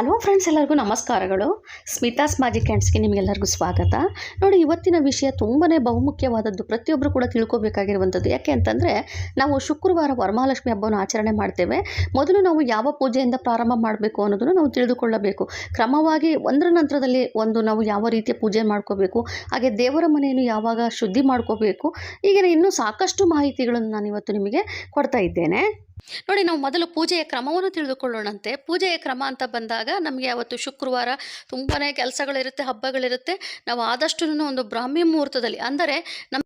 Hello friends ಎಲ್ಲರಿಗೂ ನಮಸ್ಕಾರಗಳು. Smitha's magic ಕ್ಯಾಂಡ್ಸ್ಗೆ ನಿಮಗೆಲ್ಲರಿಗೂ ಸ್ವಾಗತ. ನೋಡಿ, ಇವತ್ತಿನ ವಿಷಯ ತುಂಬಾ ಬಹುಮುಖ್ಯವಾದದ್ದು ಪ್ರತಿಯೊಬ್ಬರು ಕೂಡ ತಿಳ್ಕೊಬೇಕಾಗಿರುವಂಥದ್ದು. ಯಾಕೆ ಅಂತಂದರೆ, ನಾವು ಶುಕ್ರವಾರ ವರಮಹಾಲಕ್ಷ್ಮಿ ಹಬ್ಬವನ್ನು ಆಚರಣೆ ಮಾಡ್ತೇವೆ. ಮೊದಲು ನಾವು ಯಾವ ಪೂಜೆಯಿಂದ ಪ್ರಾರಂಭ ಮಾಡಬೇಕು ಅನ್ನೋದನ್ನು ನಾವು ತಿಳಿದುಕೊಳ್ಳಬೇಕು. ಕ್ರಮವಾಗಿ ಒಂದರ ನಂತರದಲ್ಲಿ ಒಂದು ನಾವು ಯಾವ ರೀತಿಯ ಪೂಜೆ ಮಾಡ್ಕೋಬೇಕು, ಹಾಗೆ ದೇವರ ಮನೆಯನ್ನು ಯಾವಾಗ ಶುದ್ಧಿ ಮಾಡ್ಕೋಬೇಕು ಹೀಗೆ ಇನ್ನೂ ಸಾಕಷ್ಟು ಮಾಹಿತಿಗಳನ್ನು ನಾನು ಇವತ್ತು ನಿಮಗೆ ಕೊಡ್ತಾ ಇದ್ದೇನೆ. ನೋಡಿ, ನಾವು ಮೊದಲು ಪೂಜೆಯ ಕ್ರಮವನ್ನು ತಿಳಿದುಕೊಳ್ಳೋಣಂತೆ. ಪೂಜೆಯ ಕ್ರಮ ಅಂತ ಬಂದಾಗ ನಮಗೆ ಅವತ್ತು ಶುಕ್ರವಾರ ತುಂಬಾ ಕೆಲಸಗಳಿರುತ್ತೆ, ಹಬ್ಬಗಳಿರುತ್ತೆ. ನಾವು ಆದಷ್ಟು ಒಂದು ಬ್ರಾಹ್ಮಿ ಮುಹೂರ್ತದಲ್ಲಿ ಅಂದರೆ ನಮ್ಮ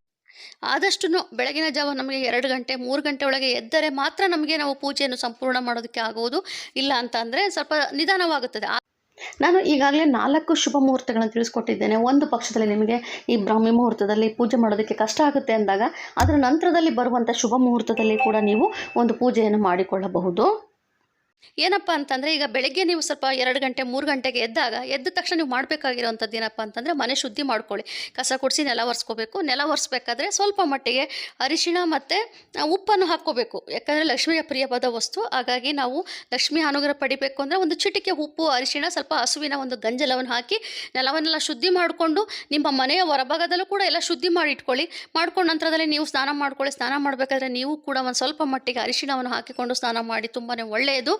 ಆದಷ್ಟು ಬೆಳಗಿನ ಜಾವ ನಮಗೆ ಎರಡು ಗಂಟೆ, ಮೂರು ಗಂಟೆ ಒಳಗೆ ಎದ್ದರೆ ಮಾತ್ರ ನಮಗೆ ನಾವು ಪೂಜೆಯನ್ನು ಸಂಪೂರ್ಣ ಮಾಡೋದಕ್ಕೆ ಆಗುವುದು ಇಲ್ಲ ಅಂತ ಸ್ವಲ್ಪ ನಿಧಾನವಾಗುತ್ತದೆ. ನಾನು ಈಗಾಗಲೇ ನಾಲ್ಕು ಶುಭ ಮುಹೂರ್ತಗಳನ್ನು ತಿಳಿಸ್ಕೊಟ್ಟಿದ್ದೇನೆ. ಒಂದು ಪಕ್ಷದಲ್ಲಿ ನಿಮಗೆ ಈ ಬ್ರಾಹ್ಮಿ ಮುಹೂರ್ತದಲ್ಲಿ ಪೂಜೆ ಮಾಡೋದಕ್ಕೆ ಕಷ್ಟ ಆಗುತ್ತೆ ಅಂದಾಗ, ಅದರ ನಂತರದಲ್ಲಿ ಬರುವಂಥ ಶುಭ ಮುಹೂರ್ತದಲ್ಲಿ ಕೂಡ ನೀವು ಒಂದು ಪೂಜೆಯನ್ನು ಮಾಡಿಕೊಳ್ಳಬಹುದು. ಏನಪ್ಪ ಅಂತಂದರೆ, ಈಗ ಬೆಳಗ್ಗೆ ನೀವು ಸ್ವಲ್ಪ ಎರಡು ಗಂಟೆ, ಮೂರು ಗಂಟೆಗೆ ಎದ್ದಾಗ, ಎದ್ದ ತಕ್ಷಣ ನೀವು ಮಾಡಬೇಕಾಗಿರೋವಂಥದ್ದು ಏನಪ್ಪ ಅಂತಂದರೆ, ಮನೆ ಶುದ್ಧಿ ಮಾಡ್ಕೊಳ್ಳಿ. ಕಸ ಕೊಡಿಸಿ ನೆಲ ಒರೆಸ್ಕೋಬೇಕು. ನೆಲ ಒರೆಸ್ಬೇಕಾದ್ರೆ ಸ್ವಲ್ಪ ಮಟ್ಟಿಗೆ ಅರಿಶಿಣ ಮತ್ತು ಉಪ್ಪನ್ನು ಹಾಕ್ಕೋಬೇಕು. ಯಾಕಂದರೆ ಲಕ್ಷ್ಮಿಯ ಪ್ರಿಯವಾದ ವಸ್ತು. ಹಾಗಾಗಿ ನಾವು ಲಕ್ಷ್ಮಿ ಅನುಗ್ರಹ ಪಡಿಬೇಕು ಅಂದರೆ ಒಂದು ಚಿಟಿಕೆ ಉಪ್ಪು, ಅರಿಶಿಣ, ಸ್ವಲ್ಪ ಹಸುವಿನ ಒಂದು ಗಂಜಲವನ್ನು ಹಾಕಿ, ನೆಲವನ್ನೆಲ್ಲ ಶುದ್ಧಿ ಮಾಡಿಕೊಂಡು ನಿಮ್ಮ ಮನೆಯ ಹೊರಭಾಗದಲ್ಲೂ ಕೂಡ ಎಲ್ಲ ಶುದ್ಧಿ ಮಾಡಿ ಇಟ್ಕೊಳ್ಳಿ. ಮಾಡ್ಕೊಂಡ ನಂತರದಲ್ಲಿ ನೀವು ಸ್ನಾನ ಮಾಡ್ಕೊಳ್ಳಿ. ಸ್ನಾನ ಮಾಡಬೇಕಾದ್ರೆ ನೀವು ಕೂಡ ಒಂದು ಸ್ವಲ್ಪ ಮಟ್ಟಿಗೆ ಅರಿಶಿಣವನ್ನು ಹಾಕಿಕೊಂಡು ಸ್ನಾನ ಮಾಡಿ. ತುಂಬಾ ಒಳ್ಳೆಯದು.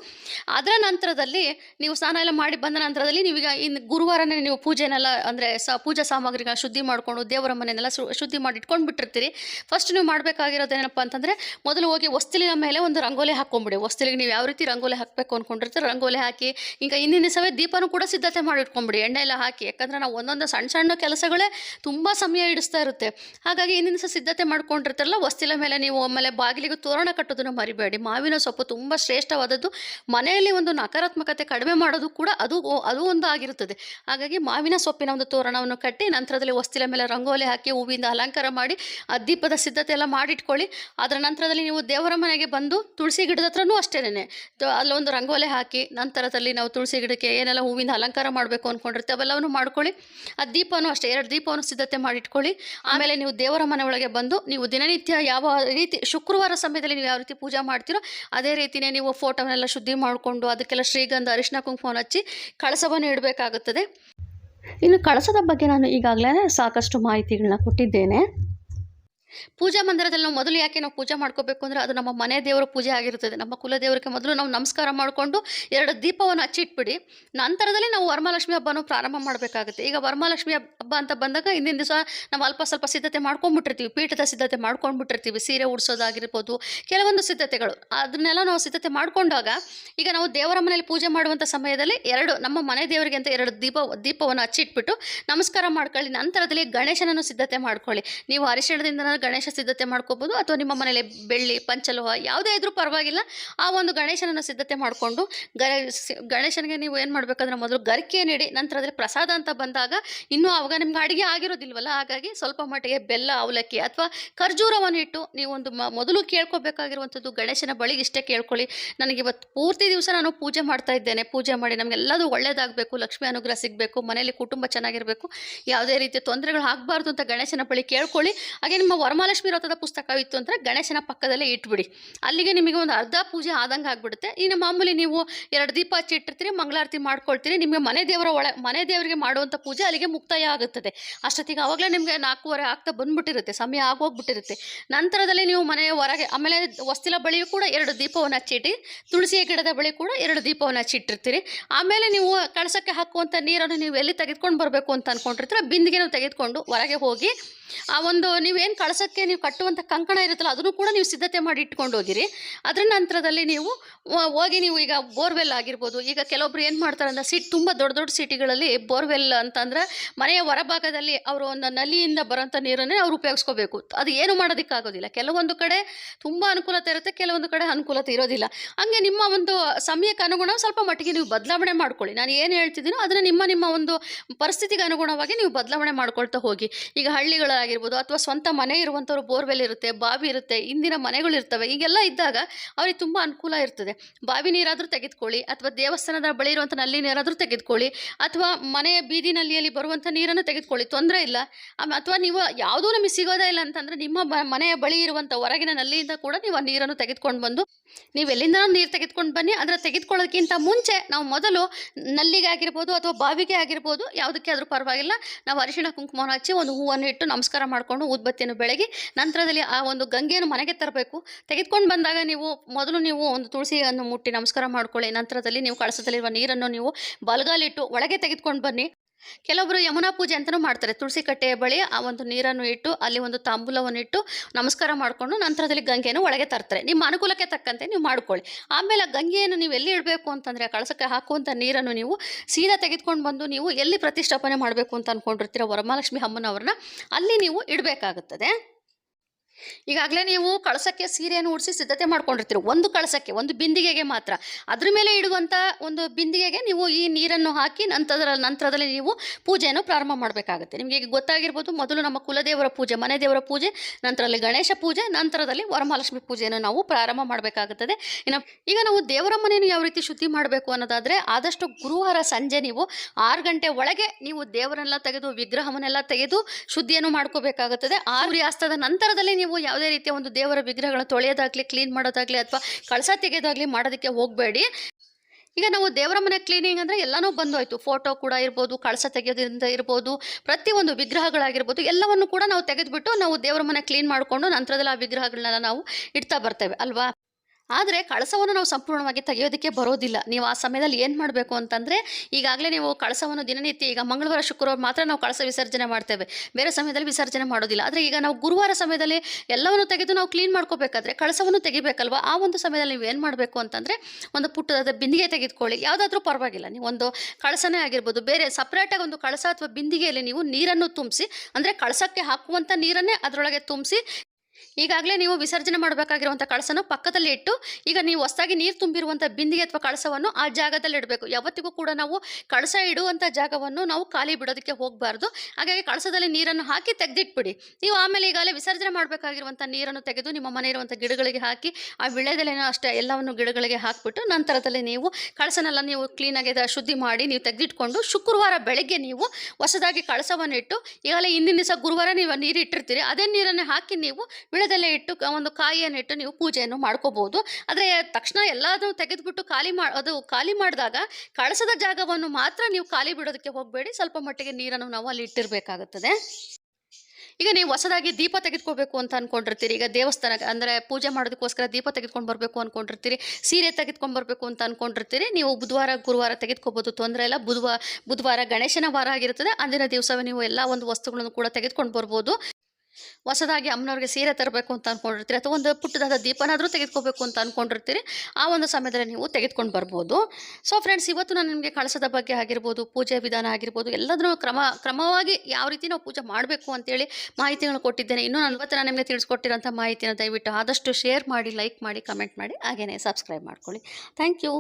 ಅದರ ನಂತರದಲ್ಲಿ ನೀವು ಸ್ನಾನ ಎಲ್ಲ ಮಾಡಿ ಬಂದ ನಂತರದಲ್ಲಿ ನೀವೀಗ ಇನ್ನು ಗುರುವಾರನೇ ನೀವು ಪೂಜೆನೆಲ್ಲ ಅಂದರೆ ಸ, ಪೂಜಾ ಸಾಮಗ್ರಿಗಳನ್ನ ಶುದ್ಧಿ ಮಾಡಿಕೊಂಡು ದೇವರ ಮನೆಯನ್ನೆಲ್ಲ ಶುದ್ಧಿ ಮಾಡಿ ಇಟ್ಕೊಂಡು ಬಿಟ್ಟಿರ್ತೀರಿ. ಫಸ್ಟ್ ನೀವು ಮಾಡಬೇಕಾಗಿರೋದೇನಪ್ಪ ಅಂತಂದರೆ ಮೊದಲು ಹೋಗಿ ಹೊಸ್ತಿಲಿನ ಮೇಲೆ ಒಂದು ರಂಗೋಲಿ ಹಾಕ್ಕೊಂಬಿಡಿ. ಹೊಸ್ತಿಲಿಗೆ ನೀವು ಯಾವ ರೀತಿ ರಂಗೋಲಿ ಹಾಕಬೇಕು ಅಂದ್ಕೊಂಡಿರ್ತೀರ ರಂಗೋಲಿ ಹಾಕಿ ಈಗ ಇಂದಿನ ದಿವಸವೇ ದೀಪನೂ ಕೂಡ ಸಿದ್ಧತೆ ಮಾಡಿ ಇಟ್ಕೊಂಬಿಡಿ ಎಣ್ಣೆ ಎಲ್ಲ ಹಾಕಿ. ಯಾಕಂದರೆ ನಾವು ಒಂದೊಂದು ಸಣ್ಣ ಸಣ್ಣ ಕೆಲಸಗಳೇ ತುಂಬ ಸಮಯ ಹಿಡಿಸ್ತಾ ಇರುತ್ತೆ. ಹಾಗಾಗಿ ಇಂದಿನ ದಿವಸ ಸಿದ್ಧತೆ ಮಾಡ್ಕೊಂಡಿರ್ತಾರಲ್ಲ ವಸ್ತಿಲ ಮೇಲೆ ನೀವು ಆಮೇಲೆ ಬಾಗಿಲಿಗೆ ತೋರಣ ಕಟ್ಟೋದನ್ನು ಮರಿಬೇಡಿ. ಮಾವಿನ ಸೊಪ್ಪು ತುಂಬ ಶ್ರೇಷ್ಠವಾದದ್ದು. ಮನೆಯಲ್ಲಿ ಒಂದು ನಕಾರಾತ್ಮಕತೆ ಕಡಿಮೆ ಮಾಡೋದು ಕೂಡ ಅದು ಅದು ಒಂದು ಆಗಿರುತ್ತದೆ. ಹಾಗಾಗಿ ಮಾವಿನ ಸೊಪ್ಪಿನ ಒಂದು ತೋರಣವನ್ನು ಕಟ್ಟಿ ನಂತರದಲ್ಲಿ ವಸ್ತಿಲ ಮೇಲೆ ರಂಗೋಲಿ ಹಾಕಿ ಹೂವಿಂದ ಅಲಂಕಾರ ಮಾಡಿ, ಆ ದೀಪದ ಸಿದ್ಧತೆ ಎಲ್ಲ ಮಾಡಿಟ್ಕೊಳ್ಳಿ. ಅದರ ನಂತರದಲ್ಲಿ ನೀವು ದೇವರ ಮನೆಗೆ ಬಂದು ತುಳಸಿ ಗಿಡದ ಹತ್ರನೂ ಅಷ್ಟೇನೆ ಅಲ್ಲೊಂದು ರಂಗೋಲಿ ಹಾಕಿ ನಂತರದಲ್ಲಿ ನಾವು ತುಳಸಿ ಗಿಡಕ್ಕೆ ಏನೆಲ್ಲ ಹೂವಿಂದ ಅಲಂಕಾರ ಮಾಡಬೇಕು ಅಂದ್ಕೊಂಡಿರ್ತೀವಿ ಅವೆಲ್ಲವನ್ನು ಮಾಡ್ಕೊಳ್ಳಿ. ಆ ದೀಪನೂ ಅಷ್ಟೇ, ಎರಡು ದೀಪವನ್ನು ಸಿದ್ಧತೆ ಮಾಡಿಟ್ಕೊಳ್ಳಿ. ಆಮೇಲೆ ನೀವು ದೇವರ ಮನೆ ಒಳಗೆ ಬಂದು ನೀವು ದಿನನಿತ್ಯ ಯಾವ ರೀತಿ, ಶುಕ್ರವಾರ ಸಮಯದಲ್ಲಿ ನೀವು ಯಾವ ರೀತಿ ಪೂಜೆ ಮಾಡ್ತೀರೋ, ಅದೇ ರೀತಿಯೇ ನೀವು ಫೋಟೋವನ್ನೆಲ್ಲ ಶುದ್ಧಿ ಮಾಡಿಕೊಂಡು ಅದಕ್ಕೆಲ್ಲ ಶ್ರೀಗಂಧ ಅರಿಶಿನ ಕುಂಕುಮವನ್ನು ಹಚ್ಚಿ ಕಳಸವನ್ನು ಇಡಬೇಕಾಗುತ್ತದೆ ಇನ್ನು ಕಳಸದ ಬಗ್ಗೆ ನಾನು ಈಗಾಗಲೇ ಸಾಕಷ್ಟು ಮಾಹಿತಿಗಳನ್ನ ಕೊಟ್ಟಿದ್ದೇನೆ. ಪೂಜಾ ಮಂದಿರದಲ್ಲಿ ನಾವು ಮೊದಲು ಯಾಕೆ ನಾವು ಪೂಜೆ ಮಾಡ್ಕೋಬೇಕು ಅಂದರೆ ಅದು ನಮ್ಮ ಮನೆ ದೇವರ ಪೂಜೆ ಆಗಿರುತ್ತದೆ. ನಮ್ಮ ಕುಲದೇವರಿಗೆ ಮೊದಲು ನಾವು ನಮಸ್ಕಾರ ಮಾಡಿಕೊಂಡು ಎರಡು ದೀಪವನ್ನು ಹಚ್ಚಿಟ್ಬಿಡಿ. ನಂತರದಲ್ಲಿ ನಾವು ವರಮಹಾಲಕ್ಷ್ಮಿ ಹಬ್ಬನ ಪ್ರಾರಂಭ ಮಾಡಬೇಕಾಗುತ್ತೆ. ಈಗ ವರಮಹಾಲಕ್ಷ್ಮಿ ಹಬ್ಬ ಅಂತ ಬಂದಾಗ ಹಿಂದಿನ ದಿವಸ ನಾವು ಅಲ್ಪ ಸ್ವಲ್ಪ ಸಿದ್ಧತೆ ಮಾಡ್ಕೊಂಡ್ಬಿಟ್ಟಿರ್ತೀವಿ ಪೀಠದ ಸಿದ್ಧತೆ ಮಾಡ್ಕೊಂಡ್ಬಿಟ್ಟಿರ್ತೀವಿ ಸೀರೆ ಉಡಿಸೋದಾಗಿರ್ಬೋದು, ಕೆಲವೊಂದು ಸಿದ್ಧತೆಗಳು. ಅದನ್ನೆಲ್ಲ ನಾವು ಸಿದ್ಧತೆ ಮಾಡಿಕೊಂಡಾಗ ಈಗ ನಾವು ದೇವರ ಮನೆಯಲ್ಲಿ ಪೂಜೆ ಮಾಡುವಂಥ ಸಮಯದಲ್ಲಿ ಎರಡು ನಮ್ಮ ಮನೆ ದೇವರಿಗೆ ಅಂತ ಎರಡು ದೀಪ, ದೀಪವನ್ನು ಹಚ್ಚಿಟ್ಬಿಟ್ಟು ನಮಸ್ಕಾರ ಮಾಡ್ಕೊಳ್ಳಿ. ನಂತರದಲ್ಲಿ ಗಣೇಶನನ್ನು ಸಿದ್ಧತೆ ಮಾಡ್ಕೊಳ್ಳಿ. ನೀವು ಅರಿಶಿಣದಿಂದ ಗಣೇಶ ಸಿದ್ಧತೆ ಮಾಡ್ಕೋಬೋದು ಅಥವಾ ನಿಮ್ಮ ಮನೇಲಿ ಬೆಳ್ಳಿ, ಪಂಚಲೋಹ ಯಾವುದೇ ಇದ್ರೂ ಪರವಾಗಿಲ್ಲ. ಆ ಒಂದು ಗಣೇಶನನ್ನು ಸಿದ್ಧತೆ ಮಾಡಿಕೊಂಡು ಗಣೇಶನಿಗೆ ನೀವು ಏನು ಮಾಡಬೇಕಂದ್ರೆ ಮೊದಲು ಗರಿಕೆ ನೀಡಿ ನಂತರದಲ್ಲಿ ಪ್ರಸಾದ ಅಂತ ಬಂದಾಗ ಇನ್ನೂ ಅವಾಗ ನಿಮ್ಗೆ ಅಡುಗೆ ಆಗಿರೋದಿಲ್ವಲ್ಲ, ಹಾಗಾಗಿ ಸ್ವಲ್ಪ ಮಟ್ಟಿಗೆ ಬೆಲ್ಲ, ಅವಲಕ್ಕಿ ಅಥವಾ ಖರ್ಜೂರವನ್ನು ಇಟ್ಟು ನೀವೊಂದು ಮೊದಲು ಕೇಳ್ಕೊಬೇಕಾಗಿರುವಂಥದ್ದು ಗಣೇಶನ ಬಳಿಗೆ ಇಷ್ಟೇ ಕೇಳ್ಕೊಳ್ಳಿ. ನನಗೆ ಇವತ್ತು ಪೂರ್ತಿ ದಿವಸ ನಾನು ಪೂಜೆ ಮಾಡ್ತಾ ಇದ್ದೇನೆ. ಪೂಜೆ ಮಾಡಿ ನಮಗೆಲ್ಲದೂ ಒಳ್ಳೇದಾಗಬೇಕು, ಲಕ್ಷ್ಮಿ ಅನುಗ್ರಹ ಸಿಗಬೇಕು ಮನೆಯಲ್ಲಿ ಕುಟುಂಬ ಚೆನ್ನಾಗಿರಬೇಕು. ಯಾವುದೇ ರೀತಿಯ ತೊಂದರೆಗಳು ಆಗಬಾರ್ದು ಅಂತ ಗಣೇಶನ ಬಳಿ ಕೇಳ್ಕೊಳ್ಳಿ. ಹಾಗೆ ನಿಮ್ಮ ವರಮಹಾಲಕ್ಷ್ಮಿ ವ್ರತದ ಪುಸ್ತಕ ಇತ್ತು ಅಂದರೆ ಗಣೇಶನ ಪಕ್ಕದಲ್ಲೇ ಇಟ್ಬಿಡಿ. ಅಲ್ಲಿಗೆ ನಿಮಗೆ ಒಂದು ಅರ್ಧ ಪೂಜೆ ಆದಂಗೆ ಆಗ್ಬಿಡುತ್ತೆ. ಇನ್ನು ಮಾಮೂಲಿ ನೀವು ಎರಡು ದೀಪ ಹಚ್ಚಿಟ್ಟಿರ್ತೀರಿ ಮಂಗಳಾರತಿ ಮಾಡ್ಕೊಳ್ತೀರಿ, ನಿಮಗೆ ಮನೆ ದೇವರ ಒಳ, ಮನೆ ದೇವರಿಗೆ ಮಾಡುವಂಥ ಪೂಜೆ ಅಲ್ಲಿಗೆ ಮುಕ್ತಾಯ ಆಗುತ್ತದೆ. ಅಷ್ಟೊತ್ತಿಗೆ ಆವಾಗಲೇ ನಿಮಗೆ ನಾಲ್ಕೂವರೆ ಆಗ್ತಾ ಬಂದ್ಬಿಟ್ಟಿರುತ್ತೆ, ಸಮಯ ಆಗೋಗ್ಬಿಟ್ಟಿರುತ್ತೆ. ನಂತರದಲ್ಲಿ ನೀವು ಮನೆಯ ಹೊರಗೆ, ಆಮೇಲೆ ಹೊಸ್ತಿಲ ಬಳಿಯೂ ಕೂಡ ಎರಡು ದೀಪವನ್ನು ಹಚ್ಚಿಟ್ಟು ತುಳಸಿಯ ಗಿಡದ ಬಳಿ ಕೂಡ ಎರಡು ದೀಪವನ್ನು ಹಚ್ಚಿಟ್ಟಿರ್ತೀರಿ ಆಮೇಲೆ ನೀವು ಕಳಸಕ್ಕೆ ಹಾಕುವಂಥ ನೀರನ್ನು ನೀವು ಎಲ್ಲಿ ತೆಗೆದುಕೊಂಡು ಬರಬೇಕು ಅಂತ ಅಂದ್ಕೊಂಡಿರ್ತೀರ ಬಿಂದಿಗೆ ನೀವು ತೆಗೆದುಕೊಂಡು ಹೊರಗೆ ಹೋಗಿ, ಆ ಒಂದು ನೀವೇನು ಕಳಸಕ್ಕೆ ನೀವು ಕಟ್ಟುವಂಥ ಕಂಕಣ ಇರುತ್ತಲ್ಲ, ಅದನ್ನು ಕೂಡ ನೀವು ಸಿದ್ಧತೆ ಮಾಡಿ ಇಟ್ಕೊಂಡು ಹೋಗಿರಿ. ಅದರ ನಂತರದಲ್ಲಿ ನೀವು ಹೋಗಿ ನೀವು ಈಗ ಬೋರ್ವೆಲ್ ಆಗಿರ್ಬೋದು, ಈಗ ಕೆಲವೊಬ್ರು ಏನು ಮಾಡ್ತಾರೆ ಅಂದರೆ ಸಿಟಿ ತುಂಬ ದೊಡ್ಡ ದೊಡ್ಡ ಸಿಟಿಗಳಲ್ಲಿ ಬೋರ್ವೆಲ್ ಅಂತಂದ್ರೆ ಮನೆಯ ಹೊರಭಾಗದಲ್ಲಿ ಅವರು ಒಂದು ನಲಿಯಿಂದ ಬರೋಂಥ ನೀರನ್ನೇ ಅವ್ರು ಉಪಯೋಗಿಸ್ಕೋಬೇಕು. ಅದು ಏನು ಮಾಡೋದಕ್ಕಾಗೋದಿಲ್ಲ. ಕೆಲವೊಂದು ಕಡೆ ತುಂಬ ಅನುಕೂಲತೆ ಇರುತ್ತೆ, ಕೆಲವೊಂದು ಕಡೆ ಅನುಕೂಲತೆ ಇರೋದಿಲ್ಲ. ಹಂಗೆ ನಿಮ್ಮ ಒಂದು ಸಮಯಕ್ಕೆ ಅನುಗುಣ ಸ್ವಲ್ಪ ಮಟ್ಟಿಗೆ ನೀವು ಬದಲಾವಣೆ ಮಾಡ್ಕೊಳ್ಳಿ. ನಾನು ಏನು ಹೇಳ್ತಿದ್ದೀನೋ ಅದನ್ನು ನಿಮ್ಮ ನಿಮ್ಮ ಒಂದು ಪರಿಸ್ಥಿತಿಗೆ ಅನುಗುಣವಾಗಿ ನೀವು ಬದಲಾವಣೆ ಮಾಡ್ಕೊಳ್ತಾ ಹೋಗಿ. ಈಗ ಹಳ್ಳಿಗಳಾಗಿರ್ಬೋದು ಅಥವಾ ಸ್ವಂತ ಮನೆ ಇರುವಂಥವ್ರು ಬೋರ್ವೆಲ್ ಇರುತ್ತೆ ಬಾವಿ ಇರುತ್ತೆ, ಇಂದಿನ ಮನೆಗಳು ಇರ್ತವೆ ಈಗೆಲ್ಲ ಇದ್ದಾಗ ಅವ್ರಿಗೆ ತುಂಬ ಅನುಕೂಲ ಇರ್ತದೆ. ಬಾವಿ ನೀರಾದರೂ ತೆಗೆದುಕೊಳ್ಳಿ ಅಥವಾ ದೇವಸ್ಥಾನದ ಬಳಿ ಇರುವಂಥ ನಲ್ಲಿ ನೀರಾದರೂ ತೆಗೆದುಕೊಳ್ಳಿ ಅಥವಾ ಮನೆಯ ಬೀದಿ ನಲ್ಲಿಯಲ್ಲಿ ಬರುವಂಥ ನೀರನ್ನು ತೆಗೆದುಕೊಳ್ಳಿ, ತೊಂದರೆ ಇಲ್ಲ. ಅಥವಾ ನೀವು ಯಾವುದೂ ನಮಗೆ ಸಿಗೋದೇ ಇಲ್ಲ ಅಂತಂದರೆ ನಿಮ್ಮ ಮನೆಯ ಬಳಿ ಇರುವಂಥ ಹೊರಗಿನ ನಲ್ಲಿಯಿಂದ ಕೂಡ ನೀವು ಆ ನೀರನ್ನು ತೆಗೆದುಕೊಂಡು ಬಂದು ನೀವು ಎಲ್ಲಿಂದನೋ ನೀರು ತೆಗೆದುಕೊಂಡು ಬನ್ನಿ ಅದರ ತೆಗೆದುಕೊಳ್ಳೋದಕ್ಕಿಂತ ಮುಂಚೆ ನಾವು ಮೊದಲು ನಲ್ಲಿಗೆ ಆಗಿರ್ಬೋದು ಅಥವಾ ಬಾವಿಗೆ ಆಗಿರ್ಬೋದು ಯಾವುದಕ್ಕೆ ಆದರೂ ಪರವಾಗಿಲ್ಲ. ನಾವು ಅರಿಶಿಣ ಕುಂಕುಮವನ್ನು ಹಚ್ಚಿ ಒಂದು ಹೂವನ್ನು ಇಟ್ಟು ನಮಸ್ಕಾರ ಮಾಡಿಕೊಂಡು ಉದ್ಬತ್ತಿಯನ್ನು ಬೆಳಗಿ ನಂತರದಲ್ಲಿ ಆ ಒಂದು ಗಂಗೆಯನ್ನು ಮನೆಗೆ ತರಬೇಕು. ತೆಗೆದುಕೊಂಡು ಬಂದಾಗ ನೀವು ಮೊದಲು ನೀವು ಒಂದು ತುಳಸಿಯನ್ನು ಮುಟ್ಟಿ ನಮಸ್ಕಾರ ಮಾಡ್ಕೊಳ್ಳಿ, ನಂತರದಲ್ಲಿ ನೀವು ಕಳಸದಲ್ಲಿರುವ ನೀರನ್ನು ನೀವು ಬಲಗಾಲಿಟ್ಟು ಒಳಗೆ ತೆಗೆದುಕೊಂಡು ಬನ್ನಿ. ಕೆಲವೊಬ್ಬರು ಯಮುನಾ ಪೂಜೆ ಅಂತಲೂ ಮಾಡ್ತಾರೆ. ತುಳಸಿ ಕಟ್ಟೆಯ ಬಳಿ ಆ ಒಂದು ನೀರನ್ನು ಇಟ್ಟು, ಅಲ್ಲಿ ಒಂದು ತಾಂಬೂಲವನ್ನು ಇಟ್ಟು ನಮಸ್ಕಾರ ಮಾಡಿಕೊಂಡು ನಂತರದಲ್ಲಿ ಗಂಗೆಯನ್ನು ಒಳಗೆ ತರ್ತಾರೆ. ನಿಮ್ಮ ಅನುಕೂಲಕ್ಕೆ ತಕ್ಕಂತೆ ನೀವು ಮಾಡ್ಕೊಳ್ಳಿ. ಆಮೇಲೆ ಗಂಗೆಯನ್ನು ನೀವು ಎಲ್ಲಿ ಇಡಬೇಕು ಅಂತಂದರೆ ಕಳಸಕ್ಕೆ ಹಾಕುವಂಥ ನೀರನ್ನು ನೀವು ಸೀದಾ ತೆಗೆದುಕೊಂಡು ಬಂದು ನೀವು ಎಲ್ಲಿ ಪ್ರತಿಷ್ಠಾಪನೆ ಮಾಡಬೇಕು ಅಂತ ಅಂದ್ಕೊಂಡಿರ್ತೀರ ವರಮಹಾಲಕ್ಷ್ಮಿ ಅಮ್ಮನವ್ರನ್ನ, ಅಲ್ಲಿ ನೀವು ಇಡಬೇಕಾಗುತ್ತದೆ. ಈಗಾಗಲೇ ನೀವು ಕಳಸಕ್ಕೆ ಸೀರೆಯನ್ನು ಉಡಿಸಿ ಸಿದ್ಧತೆ ಮಾಡ್ಕೊಂಡಿರ್ತೀರಿ. ಒಂದು ಕಳಸಕ್ಕೆ, ಒಂದು ಬಿಂದಿಗೆಗೆ ಮಾತ್ರ. ಅದ್ರ ಮೇಲೆ ಇಡುವಂಥ ಒಂದು ಬಿಂದಿಗೆಗೆ ನೀವು ಈ ನೀರನ್ನು ಹಾಕಿ ನಂತರ ನಂತರದಲ್ಲಿ ನೀವು ಪೂಜೆಯನ್ನು ಪ್ರಾರಂಭ ಮಾಡಬೇಕಾಗುತ್ತೆ. ನಿಮಗೆ ಈಗ ಗೊತ್ತಾಗಿರ್ಬೋದು, ಮೊದಲು ನಮ್ಮ ಕುಲದೇವರ ಪೂಜೆ, ಮನೆ ದೇವರ ಪೂಜೆ ನಂತರದಲ್ಲಿ ಗಣೇಶ ಪೂಜೆ, ನಂತರದಲ್ಲಿ ವರಮಹಾಲಕ್ಷ್ಮಿ ಪೂಜೆಯನ್ನು ನಾವು ಪ್ರಾರಂಭ ಮಾಡಬೇಕಾಗುತ್ತದೆ. ಇನ್ನು ಈಗ ನಾವು ದೇವರ ಮನೆಯನ್ನು ಯಾವ ರೀತಿ ಶುದ್ಧಿ ಮಾಡಬೇಕು ಅನ್ನೋದಾದರೆ, ಆದಷ್ಟು ಗುರುವಾರ ಸಂಜೆ ನೀವು ಆರು ಗಂಟೆ ಒಳಗೆ ನೀವು ದೇವರನ್ನೆಲ್ಲ ತೆಗೆದು, ವಿಗ್ರಹವನ್ನೆಲ್ಲ ತೆಗೆದು ಶುದ್ಧಿಯನ್ನು ಮಾಡ್ಕೋಬೇಕಾಗುತ್ತದೆ. ಆ ಸೂರ್ಯಾಸ್ತದ ನಂತರದಲ್ಲಿ ನೀವು ಯಾವುದೇ ರೀತಿಯ ಒಂದು ದೇವರ ವಿಗ್ರಹಗಳನ್ನು ತೊಳೆಯೋದಾಗಲಿ ಕ್ಲೀನ್ ಮಾಡೋದಾಗಲಿ ಅಥವಾ ಕಳಸ ತೆಗೆಯೋದಾಗಲಿ ಮಾಡೋದಕ್ಕೆ ಹೋಗಬೇಡಿ. ಈಗ ನಾವು ದೇವರ ಮನೆ ಕ್ಲೀನಿಂಗ್ ಅಂದರೆ ಎಲ್ಲನೂ ಬಂದೋಯ್ತು. ಫೋಟೋ ಕೂಡ ಇರ್ಬೋದು, ಕಳಸ ತೆಗೆಯೋದ್ರಿಂದ ಇರ್ಬೋದು, ಪ್ರತಿಯೊಂದು ವಿಗ್ರಹಗಳಾಗಿರ್ಬೋದು, ಎಲ್ಲವನ್ನು ಕೂಡ ನಾವು ತೆಗೆದುಬಿಟ್ಟು ನಾವು ದೇವರ ಮನೆ ಕ್ಲೀನ್ ಮಾಡಿಕೊಂಡು ನಂತರದಲ್ಲಿ ಆ ವಿಗ್ರಹಗಳನ್ನೆಲ್ಲ ನಾವು ಇಡ್ತಾ ಬರ್ತೇವೆ, ಅಲ್ವಾ? ಆದರೆ ಕಳಸವನ್ನು ನಾವು ಸಂಪೂರ್ಣವಾಗಿ ತೆಗೆಯೋದಕ್ಕೆ ಬರೋದಿಲ್ಲ. ನೀವು ಆ ಸಮಯದಲ್ಲಿ ಏನು ಮಾಡಬೇಕು ಅಂತಂದರೆ, ಈಗಾಗಲೇ ನೀವು ಕಳಸವನ್ನು ದಿನನಿತ್ಯ, ಈಗ ಮಂಗಳವಾರ, ಶುಕ್ರವಾರ ಮಾತ್ರ ನಾವು ಕಳಸ ವಿಸರ್ಜನೆ ಮಾಡ್ತೇವೆ. ಬೇರೆ ಸಮಯದಲ್ಲಿ ವಿಸರ್ಜನೆ ಮಾಡೋದಿಲ್ಲ. ಆದರೆ ಈಗ ನಾವು ಗುರುವಾರ ಸಮಯದಲ್ಲಿ ಎಲ್ಲವನ್ನು ತೆಗೆದು ನಾವು ಕ್ಲೀನ್ ಮಾಡ್ಕೋಬೇಕಾದ್ರೆ ಕಳಸವನ್ನು ತೆಗಿಬೇಕಲ್ವ? ಆ ಒಂದು ಸಮಯದಲ್ಲಿ ನೀವು ಏನು ಮಾಡಬೇಕು ಅಂತಂದರೆ, ಒಂದು ಪುಟ್ಟದಾದ ಬಿಂದಿಗೆ ತೆಗೆದುಕೊಳ್ಳಿ. ಯಾವುದಾದ್ರೂ ಪರವಾಗಿಲ್ಲ. ನೀವು ಒಂದು ಕಳಸನೇ ಆಗಿರ್ಬೋದು. ಬೇರೆ ಸಪ್ರೇಟಾಗಿ ಒಂದು ಕಳಸ ಅಥವಾ ಬಿಂದಿಗೆಯಲ್ಲಿ ನೀವು ನೀರನ್ನು ತುಂಬಿಸಿ, ಅಂದರೆ ಕಳಸಕ್ಕೆ ಹಾಕುವಂಥ ನೀರನ್ನೇ ಅದರೊಳಗೆ ತುಂಬಿಸಿ ಈಗಾಗಲೇ ನೀವು ವಿಸರ್ಜನೆ ಮಾಡಬೇಕಾಗಿರುವಂಥ ಕಳಸನ್ನು ಪಕ್ಕದಲ್ಲಿ ಇಟ್ಟು, ಈಗ ನೀವು ಹೊಸದಾಗಿ ನೀರು ತುಂಬಿರುವಂಥ ಬಿಂದಿಗೆ ಅಥವಾ ಕಳಸವನ್ನು ಆ ಜಾಗದಲ್ಲಿ ಇಡಬೇಕು. ಯಾವತ್ತಿಗೂ ಕೂಡ ನಾವು ಕಳಸ ಇಡುವಂಥ ಜಾಗವನ್ನು ನಾವು ಖಾಲಿ ಬಿಡೋದಕ್ಕೆ ಹೋಗಬಾರ್ದು. ಹಾಗಾಗಿ ಕಳಸದಲ್ಲಿ ನೀರನ್ನು ಹಾಕಿ ತೆಗೆದಿಟ್ಬಿಡಿ. ನೀವು ಆಮೇಲೆ ಈಗಾಗಲೇ ವಿಸರ್ಜನೆ ಮಾಡಬೇಕಾಗಿರುವಂಥ ನೀರನ್ನು ತೆಗೆದು ನಿಮ್ಮ ಮನೆ ಇರುವಂಥ ಗಿಡಗಳಿಗೆ ಹಾಕಿ, ಆ ವಿಳೆದೆಲೆನೂ ಅಷ್ಟೇ ಎಲ್ಲವನ್ನು ಗಿಡಗಳಿಗೆ ಹಾಕಿಬಿಟ್ಟು ನಂತರದಲ್ಲಿ ನೀವು ಕಳಸನೆಲ್ಲ ನೀವು ಕ್ಲೀನಾಗಿ ಶುದ್ಧಿ ಮಾಡಿ ನೀವು ತೆಗೆದಿಟ್ಕೊಂಡು ಶುಕ್ರವಾರ ಬೆಳಗ್ಗೆ ನೀವು ಹೊಸದಾಗಿ ಕಳಸವನ್ನು ಇಟ್ಟು ಈಗಾಗಲೇ ಹಿಂದಿನ ದಿವಸ ಗುರುವಾರ ನೀವು ನೀರು ಇಟ್ಟಿರ್ತೀರಿ ಅದೇ ನೀರನ್ನು ಹಾಕಿ ನೀವು ವಿಳೆದೆಲೆ ಇಟ್ಟು ಒಂದು ಕಾಯಿಯನ್ನು ಇಟ್ಟು ನೀವು ಪೂಜೆಯನ್ನು ಮಾಡ್ಕೋಬಹುದು ಆದರೆ ತಕ್ಷಣ ಎಲ್ಲದನ್ನು ತೆಗೆದುಬಿಟ್ಟು ಖಾಲಿ ಮಾ, ಅದು ಖಾಲಿ ಮಾಡಿದಾಗ ಕಳಸದ ಜಾಗವನ್ನು ಮಾತ್ರ ನೀವು ಖಾಲಿ ಬಿಡೋದಕ್ಕೆ ಹೋಗಬೇಡಿ. ಸ್ವಲ್ಪ ಮಟ್ಟಿಗೆ ನೀರನ್ನು ನಾವು ಅಲ್ಲಿ ಇಟ್ಟಿರಬೇಕಾಗುತ್ತದೆ. ಈಗ ನೀವು ಹೊಸದಾಗಿ ದೀಪ ತೆಗೆದುಕೋಬೇಕು ಅಂತ ಅಂದ್ಕೊಂಡಿರ್ತೀರಿ ಈಗ ದೇವಸ್ಥಾನಕ್ಕೆ ಅಂದರೆ ಪೂಜೆ ಮಾಡೋದಕ್ಕೋಸ್ಕರ ದೀಪ ತೆಗೆದುಕೊಂಡು ಬರಬೇಕು ಅಂದ್ಕೊಂಡಿರ್ತೀರಿ ಸೀರೆ ತೆಗೆದುಕೊಂಡು ಬರಬೇಕು ಅಂತ ಅಂದ್ಕೊಂಡಿರ್ತೀರಿ ನೀವು ಬುಧವಾರ, ಗುರುವಾರ ತೆಗೆದುಕೋಬೋದು ತೊಂದರೆ ಇಲ್ಲ. ಬುಧವಾರ ಬುಧವಾರ ಗಣೇಶನ ವಾರ ಆಗಿರುತ್ತದೆ. ಅಂದಿನ ದಿವಸವೇ ನೀವು ಎಲ್ಲ ಒಂದು ವಸ್ತುಗಳನ್ನು ಕೂಡ ತೆಗೆದುಕೊಂಡು ಬರ್ಬೋದು. ಹೊಸದಾಗಿ ಅಮ್ಮನವ್ರಿಗೆ ಸೀರೆ ತರಬೇಕು ಅಂತ ಅಂದ್ಕೊಂಡಿರ್ತೀರಿ ಅಥವಾ ಒಂದು ಪುಟ್ಟದಾದ ದೀಪನಾದರೂ ತೆಗೆದುಕೋಬೇಕು ಅಂತ ಅಂದ್ಕೊಂಡಿರ್ತೀರಿ ಆ ಒಂದು ಸಮಯದಲ್ಲಿ ನೀವು ತೆಗೆದುಕೊಂಡು ಬರ್ಬೋದು. ಸೊ ಫ್ರೆಂಡ್ಸ್ ಇವತ್ತು ನಾನು ನಿಮಗೆ ಕಳಸದ ಬಗ್ಗೆ ಆಗಿರ್ಬೋದು, ಪೂಜೆ ವಿಧಾನ ಆಗಿರ್ಬೋದು, ಎಲ್ಲದನ್ನೂ ಕ್ರಮ, ಕ್ರಮವಾಗಿ ಯಾವ ರೀತಿ ನಾವು ಪೂಜೆ ಮಾಡಬೇಕು ಅಂತೇಳಿ ಮಾಹಿತಿಗಳು ಕೊಟ್ಟಿದ್ದೇನೆ. ಇನ್ನೂ ನಾನು ಇವತ್ತು ನಾನು ನಿಮಗೆ ತಿಳಿಸ್ಕೊಟ್ಟಿರೋಂಥ ಮಾಹಿತಿನ ದಯವಿಟ್ಟು ಆದಷ್ಟು ಶೇರ್ ಮಾಡಿ ಲೈಕ್ ಮಾಡಿ ಕಮೆಂಟ್ ಮಾಡಿ ಹಾಗೆಯೇ ಸಬ್ಸ್ಕ್ರೈಬ್ ಮಾಡ್ಕೊಳ್ಳಿ. Thank you